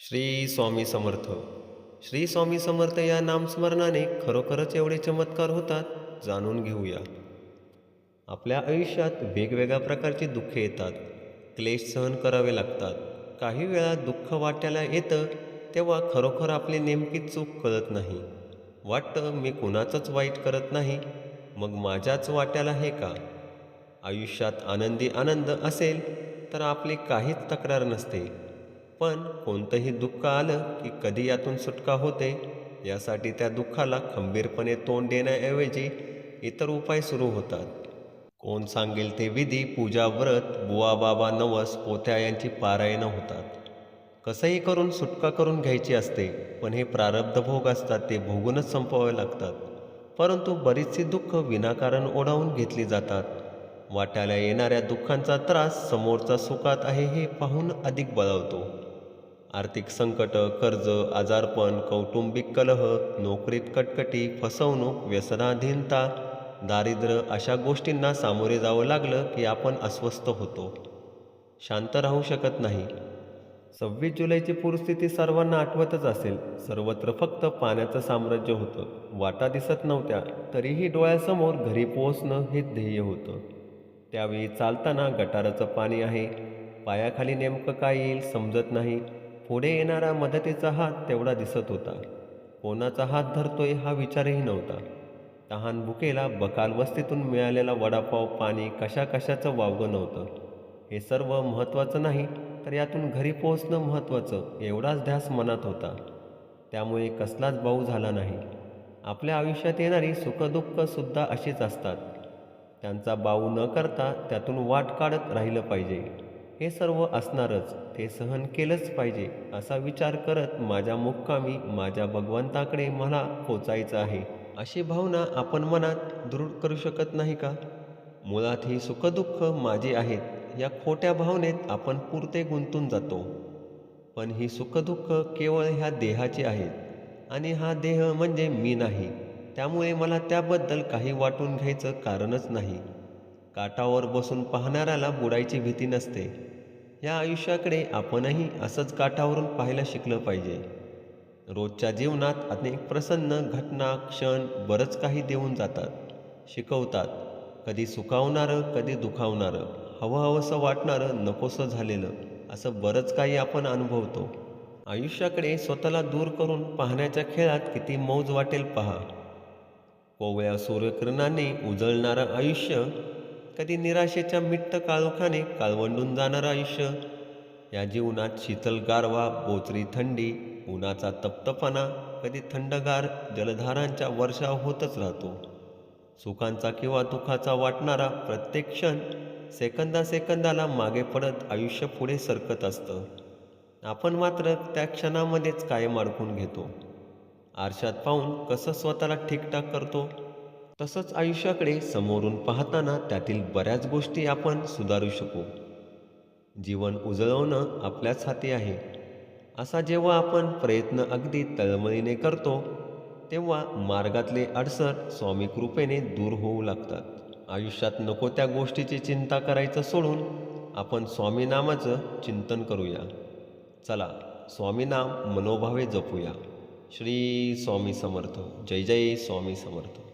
श्री स्वामी समर्थ. श्री स्वामी समर्थ या नामस्मरणाने खरोखरच एवढे चमत्कार होतात जाणून घेऊया. आपल्या आयुष्यात वेगवेगळ्या प्रकारची दुःखे येतात क्लेश सहन करावे लागतात. काही वेळा दुःख वाट्याला येतं तेव्हा खरोखर आपली नेमकी चूक कळत नाही. वाटतं मी कुणाचंच वाईट करत नाही मग माझ्याच वाट्याला हे का? आयुष्यात आनंदी आनंद असेल तर आपली काहीच तक्रार नसते. पण कोणतंही दुःख आलं की कधी यातून सुटका होते यासाठी त्या दुःखाला खंबीरपणे तोंड देण्याऐवजी इतर उपाय सुरू होतात. कोण सांगेल ते विधी पूजा व्रत बुवा बाबा नवस पोथ्या यांची पारायणं होतात. कसंही करून सुटका करून घ्यायची असते पण हे प्रारब्ध भोग असतात ते भोगूनच संपवावे लागतात. परंतु बरीचशी दुःख विनाकारण ओढावून घेतली जातात. वाट्याला येणाऱ्या दुःखांचा त्रास समोरचा सुखात आहे हे पाहून अधिक बळावतो. आर्थिक संकट कर्ज आजारपण कौटुंबिक कलह नोकरीत कटकटी फसवणूक व्यसनाधीनता दारिद्र्य अशा गोष्टींना सामोरे जावं लागलं की आपण अस्वस्थ होतो. शांत राहू शकत नाही. सव्वीस जुलैची पूरस्थिती सर्वांना आठवतच असेल. सर्वत्र फक्त पाण्याचं साम्राज्य होतं. वाटा दिसत नव्हत्या. तरीही डोळ्यासमोर घरी पोहोचणं हे ध्येय होतं. त्यावेळी चालताना गटाराचं पाणी आहे. पायाखाली नेमकं काय येईल समजत नाही. पुढे येणारा मदतीचा हात तेवढा दिसत होता. कोणाचा हात धरतोय हा विचारही नव्हता. तहान भुकेला बकाल वस्तीतून मिळालेला वडापाव पाणी कशा कशाचं वावगं नव्हतं. हे सर्व महत्त्वाचं नाही तर यातून घरी पोहोचणं महत्त्वाचं एवढाच ध्यास मनात होता. त्यामुळे कसलाच बाऊ झाला नाही. आपल्या आयुष्यात येणारी सुखदुःखसुद्धा अशीच असतात. त्यांचा बाऊ न करता त्यातून वाट काढत राहिलं पाहिजे. हे सर्व असणारच ते सहन केलंच पाहिजे असा विचार करत माझ्या मुक्कामी माझ्या भगवंताकडे मला पोचायचं आहे. अशी भावना आपण मनात दृढ करू शकत नाही का? मुळात ही सुखदुःख माझी आहेत या खोट्या भावनेत आपण पुरते गुंतून जातो. पण ही सुखदुःख केवळ ह्या देहाची आहेत आणि हा देह म्हणजे मी नाही त्यामुळे मला त्याबद्दल काही वाटून घ्यायचं कारणच नाही. काठावर बसून पाहणाऱ्याला बुडायची भीती नसते. या आयुष्याकडे आपणही असंच काठावरून पाहायला शिकलं पाहिजे. रोजच्या जीवनात अनेक प्रसन्न घटना क्षण बरंच काही देऊन जातात शिकवतात. कधी सुखावणारं कधी दुखावणारं हवं हवंसं वाटणारं नकोसं झालेलं असं बरंच काही आपण अनुभवतो. आयुष्याकडे स्वतःला दूर करून पाहण्याच्या खेळात किती मौज वाटेल पहा. कोवळ्या सूर्यकिरणाने उजळणारं आयुष्य कधी निराशेच्या मिट्ट काळोखाने काळवंडून जाणारं आयुष्य? या जीवनात शीतल गारवा बोचरी थंडी उन्हाचा तप्तपणा कधी थंडगार जलधारांच्या वर्षाव होतच राहतो. सुखांचा किंवा दुःखाचा वाटणारा प्रत्येक क्षण सेकंदा सेकंदाला मागे पडत आयुष्य पुढे सरकत असतं. आपण मात्र त्या क्षणामध्येच कायम अडकून घेतो. आरशात पाहून कसं स्वतःला ठीकठाक करतो? तसंच आयुष्याकडे समोरून पाहताना त्यातील बऱ्याच गोष्टी आपण सुधारू शकू. जीवन उजळवणं आपल्याच हाती आहे. असा जेव्हा आपण प्रयत्न अगदी तळमळीने करतो तेव्हा मार्गातले अडसर स्वामी कृपेने दूर होऊ लागतात. आयुष्यात नको त्या गोष्टीची चिंता करायचं सोडून आपण स्वामी नामाचं चिंतन करूया. चला स्वामी नाम मनोभावे जपूया. श्री स्वामी समर्थ. जय जय स्वामी समर्थ.